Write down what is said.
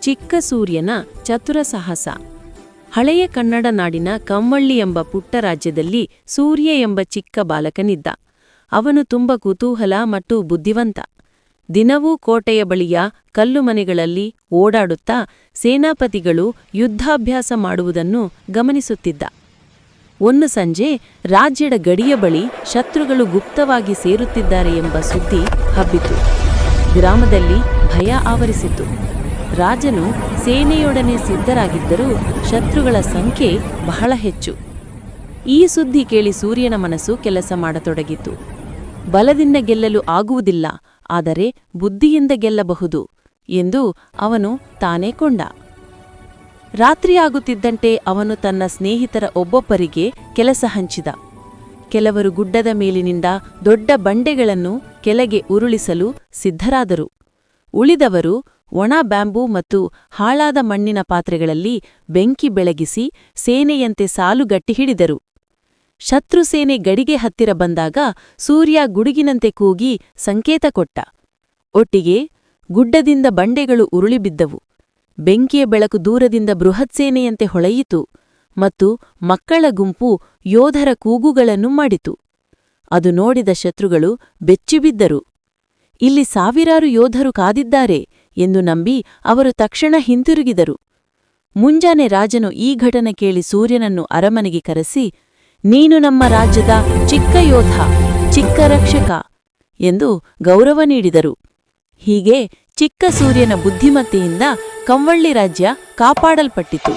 ಚಿಕ್ಕ ಸೂರ್ಯನ ಚತುರ ಸಾಹಸ. ಹಳೆಯ ಕನ್ನಡ ನಾಡಿನ ಕಮ್ಮಳ್ಳಿ ಎಂಬ ಪುಟ್ಟ ರಾಜ್ಯದಲ್ಲಿ ಸೂರ್ಯ ಎಂಬ ಚಿಕ್ಕ ಬಾಲಕನಿದ್ದ. ಅವನು ತುಂಬ ಕುತೂಹಲ ಮತ್ತು ಬುದ್ಧಿವಂತ. ದಿನವೂ ಕೋಟೆಯ ಬಳಿಯ ಕಲ್ಲು ಮನೆಗಳಲ್ಲಿ ಓಡಾಡುತ್ತಾ ಸೇನಾಪತಿಗಳು ಯುದ್ಧಾಭ್ಯಾಸ ಮಾಡುವುದನ್ನು ಗಮನಿಸುತ್ತಿದ್ದ. ಒಂದು ಸಂಜೆ ರಾಜ್ಯದ ಗಡಿಯ ಬಳಿ ಶತ್ರುಗಳು ಗುಪ್ತವಾಗಿ ಸೇರುತ್ತಿದ್ದಾರೆ ಎಂಬ ಸುದ್ದಿ ಹಬ್ಬಿತು. ಗ್ರಾಮದಲ್ಲಿ ಭಯ ಆವರಿಸಿತು ರಾಜನು ಸೇನೆಯೊಡನೆ ಸಿದ್ಧರಾಗಿದ್ದರೂ ಶತ್ರುಗಳ ಸಂಖ್ಯೆ ಬಹಳ ಹೆಚ್ಚು. ಈ ಸುದ್ದಿ ಕೇಳಿ ಸೂರ್ಯನ ಮನಸ್ಸು ಕೆಲಸ ಮಾಡತೊಡಗಿತು. ಬಲದಿಂದ ಗೆಲ್ಲಲು ಆಗುವುದಿಲ್ಲ, ಆದರೆ ಬುದ್ಧಿಯಿಂದ ಗೆಲ್ಲಬಹುದು ಎಂದು ಅವನು ತಾನೇ ಕೊಂಡ. ರಾತ್ರಿಯಾಗುತ್ತಿದ್ದಂತೆ ಅವನು ತನ್ನ ಸ್ನೇಹಿತರ ಒಬ್ಬೊಬ್ಬರಿಗೆ ಕೆಲಸ ಹಂಚಿದ. ಕೆಲವರು ಗುಡ್ಡದ ಮೇಲಿನಿಂದ ದೊಡ್ಡ ಬಂಡೆಗಳನ್ನು ಕೆಳಗೆ ಉರುಳಿಸಲು ಸಿದ್ಧರಾದರು. ಉಳಿದವರು ಒಣ ಬ್ಯಾಂಬೂ ಮತ್ತು ಹಾಳಾದ ಮಣ್ಣಿನ ಪಾತ್ರೆಗಳಲ್ಲಿ ಬೆಂಕಿ ಬೆಳಗಿಸಿ ಸೇನೆಯಂತೆ ಸಾಲುಗಟ್ಟಿ ಹಿಡಿದರು. ಶತ್ರು ಸೇನೆ ಗಡಿಗೆ ಹತ್ತಿರ ಬಂದಾಗ ಸೂರ್ಯ ಗುಡುಗಿನಂತೆ ಕೂಗಿ ಸಂಕೇತ ಕೊಟ್ಟ. ಒಟ್ಟಿಗೆ ಗುಡ್ಡದಿಂದ ಬಂಡೆಗಳು ಉರುಳಿಬಿದ್ದವು ಬೆಂಕಿಯ ಬೆಳಕು ದೂರದಿಂದ ಬೃಹತ್ ಸೇನೆಯಂತೆ ಹೊಳೆಯಿತು ಮತ್ತು ಮಕ್ಕಳ ಗುಂಪು ಯೋಧರ ಕೂಗುಗಳನ್ನು ಮಾಡಿತು. ಅದು ನೋಡಿದ ಶತ್ರುಗಳು ಬೆಚ್ಚಿಬಿದ್ದರು. ಇಲ್ಲಿ ಸಾವಿರಾರು ಯೋಧರು ಕಾದಿದ್ದಾರೆ ಎಂದು ನಂಬಿ ಅವರು ತಕ್ಷಣ ಹಿಂತಿರುಗಿದರು. ಮುಂಜಾನೆ ರಾಜನು ಈ ಘಟನೆ ಕೇಳಿ ಸೂರ್ಯನನ್ನು ಅರಮನೆಗೆ ಕರೆಸಿ, ನೀನು ನಮ್ಮ ರಾಜ್ಯದ ಚಿಕ್ಕ ಯೋಧ, ಚಿಕ್ಕ ರಕ್ಷಕ ಎಂದು ಗೌರವ ನೀಡಿದರು. ಹೀಗೆ ಚಿಕ್ಕ ಸೂರ್ಯನ ಬುದ್ಧಿಮತ್ತೆಯಿಂದ ಕಂವಳ್ಳಿ ರಾಜ್ಯ ಕಾಪಾಡಲ್ಪಟ್ಟಿತು.